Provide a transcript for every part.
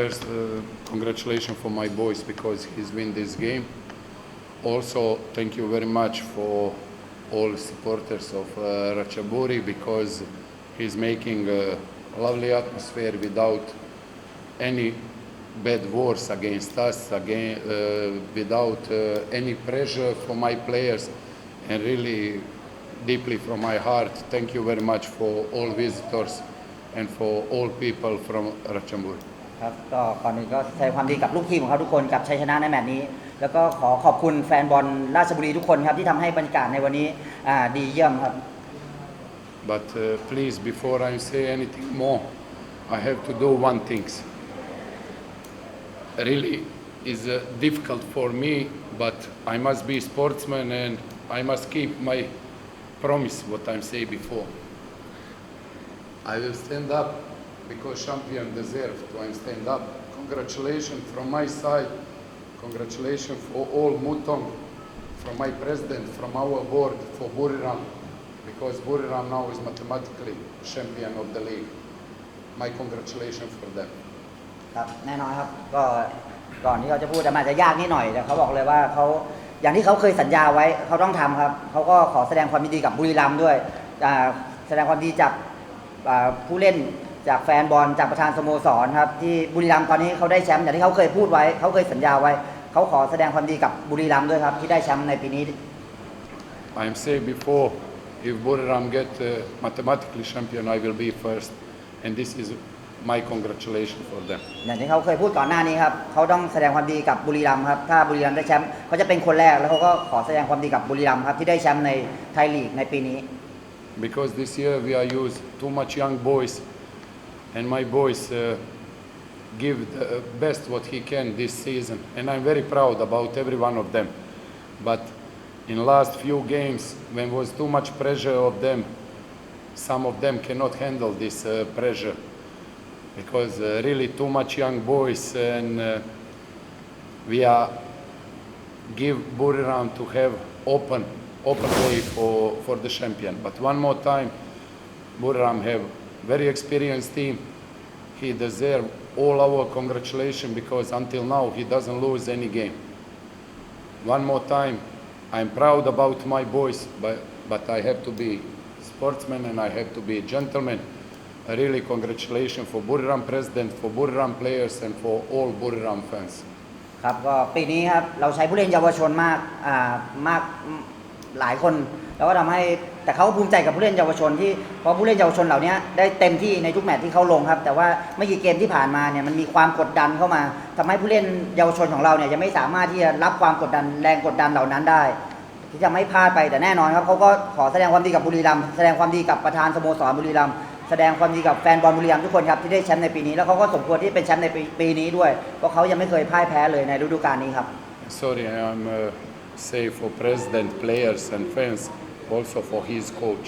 first, uh, congratulations for my boys because he's win this game. Also, thank you very much for all supporters of uh, Ratchaburi because he's making a lovely atmosphere without any bad words against us, again, uh, without uh, any pressure from my players, and really deeply from my heart, thank you very much for all visitors and for all people from Ratchaburi. ครับก็ก่อนอื่นก็แสดงความดีกับลูกทีมของเขาทุกคนกับชัยชนะในแมตช์นี้ แล้วก็ขอขอบคุณแฟนบอลราชบุรีทุกคนครับที่ทำให้บรรยากาศในวันนี้อ่าดีเยี่ยมครับ But uh, please, before I say anything more, I have to do one thing. Really, is uh, difficult for me, but I must be sportsman and I must keep my promise. What I say before. I will stand up because champion deserve to stand up. Congratulations from my side. Congratulations for all Mutong, from my president, from our board, for Buriram, because Buriram now is mathematically champion of the league. My congratulations for them. ครับแน่นอนครับก็ก่อนที่เขาจะพูดแต่มันอาจจะยากนิดหน่อยแต่เขาบอกเลยว่าเขาอย่างที่เขาเคยสัญญาไว้เขาต้องทำครับเขาก็ขอแสดงความยินดีกับบุรีรัมย์ด้วยอ่าแสดงความดีจากอ่าผู้เล่น จากแฟนบอลจากประธานสโมสรครับที่บุรีรัมย์ตอนนี้เขาได้แชมป์อย่างที่เขาเคยพูดไว้เขาเคยสัญญาไว้เขาขอแสดงความดีกับบุรีรัมย์ด้วยครับที่ได้แชมป์ในปีนี้ I am saying before, if Buriram get uh, mathematically champion, I will be first, and this is my congratulations for them. อย่างที่เขาเคยพูดก่อนหน้านี้ครับเขาต้องแสดงความดีกับบุรีรัมย์ครับถ้าบุรีรัมย์ได้แชมป์เขาจะเป็นคนแรกแล้วเขาก็ขอแสดงความดีกับบุรีรัมย์ครับที่ได้แชมป์ในไทยลีกในปีนี้ because this year we are use too much young boys and my boys uh, give the best what he can this season. And i'm very proud about every one of them. But in last few games when was too much pressure of them some of them cannot handle this uh, pressure. Because uh, really too much young boys and uh, we are give Buriram to have open open way for, for the champion. But one more time, Buriram have very experienced team. He deserve all our congratulations because until now he doesn't lose any game. One more time, I'm proud about my boys, but, but I have to be sportsman and I have to be a gentleman. Really congratulations for Buriram president, for Buriram players and for all Buriram fans. ครับก็ปีนี้ครับเราใช้ผู้เล่นเยาวชนมากอ่ามาก หลายคน แล้วก็ทำให้แต่เขาก็ภูมิใจกับผู้เล่นเยาวชนที่เพราะผู้เล่นเยาวชนเหล่านี้ได้เต็มที่ในทุกแมตช์ที่เขาลงครับ แต่ว่าไม่กี่เกมที่ผ่านมาเนี่ยมันมีความกดดันเข้ามาทำให้ผู้เล่นเยาวชนของเราเนี่ยยังไม่สามารถที่จะรับความกดดันแรงกดดันเหล่านั้นได้ ที่จะไม่พลาดไปแต่แน่นอนครับเขาก็ขอแสดงความดีกับบุรีรัมย์แสดงความดีกับประธานสโมสรบุรีรัมย์แสดงความดีกับแฟนบอลบุรีรัมย์ทุกคนครับที่ได้แชมป์ในปีนี้แล้วเขาก็สมควรที่เป็นแชมป์ในปีปีนี้ด้วยเพราะเขายังไม่เคยพ่ายแพ้เลยในฤดูกาลนี้ครับ Sorry, I'm uh, say for president, players and fans, also for his coach.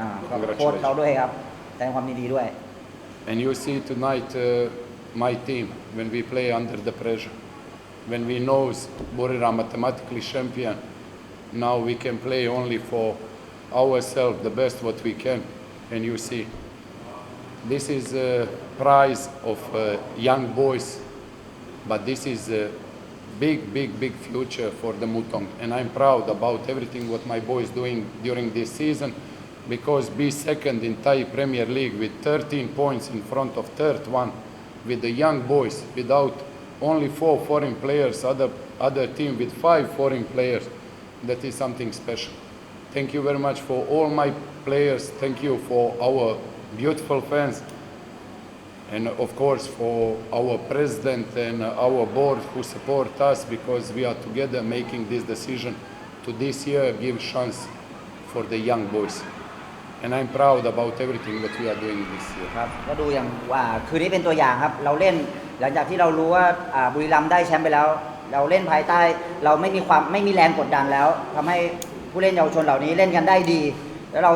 อ่าขอบโค้ชเขาด้วยครับแสดงความยินดีด้วย And you see tonight uh, my team when we play under the pressure, when we know Borira mathematically champion. Now we can play only for ourselves the best what we can, and you see. This is a prize of uh, young boys, but this is a big, big, big future for the Mutong. And I'm proud about everything what my boys doing during this season, because be second in Thai Premier League with 13 points in front of third one, with the young boys, without only four foreign players, other other team with five foreign players, that is something special. Thank you very much for all my players. Thank you for our beautiful fans And of course for our president and our board who support us because we are together making this decision to this year give chance for the young boys. And I'm proud about everything that we are doing this year. ครับก็ดูอย่างว่าคืนนี้เป็นตัวอย่างครับ เราเล่นหลังจากที่เรารู้ว่าอ่าบุรีรัมย์ได้แชมป์ไปแล้ว เราเล่นภายใต้ เราไม่มีความไม่มีแรงกดดันแล้วทำให้ผู้เล่นเยาวชนเหล่านี้เล่นกันได้ดี แล้วเรา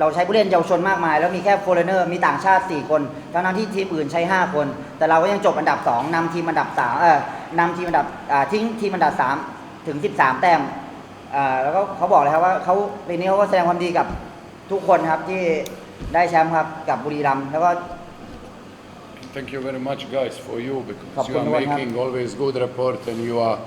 เราใช้ผู้เล่นเยาวชนมากมาย แล้วมีแค่โฟเรเนอร์มีต่างชาติ 4 คนทั้งนั้นที่ทีมอื่นใช้ 5 คน แต่เราก็ยังจบอันดับ 2นำทีมอันดับ3เออนำทีมอันดับอ่าทิ้งทีมอันดับ 3 ถึง 13 แต้มอ่าแล้วก็เขาบอกเลยครับว่าเขาปีนี้เขาก็แสดงความดีกับทุกคนครับที่ได้แชมป์ครับกับบุรีรัมย์แล้วก็ thank you very much, guys, for you Khop because you khun are tuan ครับ making always good report and you are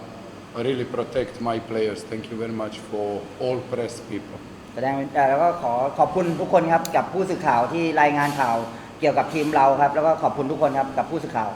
really protect my players. Thank you very much for all press people. แสดงเอ่อแล้วก็ขอขอบคุณทุกคนครับกับผู้สื่อข่าวที่รายงานข่าวเกี่ยวกับทีมเราครับ แล้วก็ขอบคุณทุกคนครับกับผู้สื่อข่าว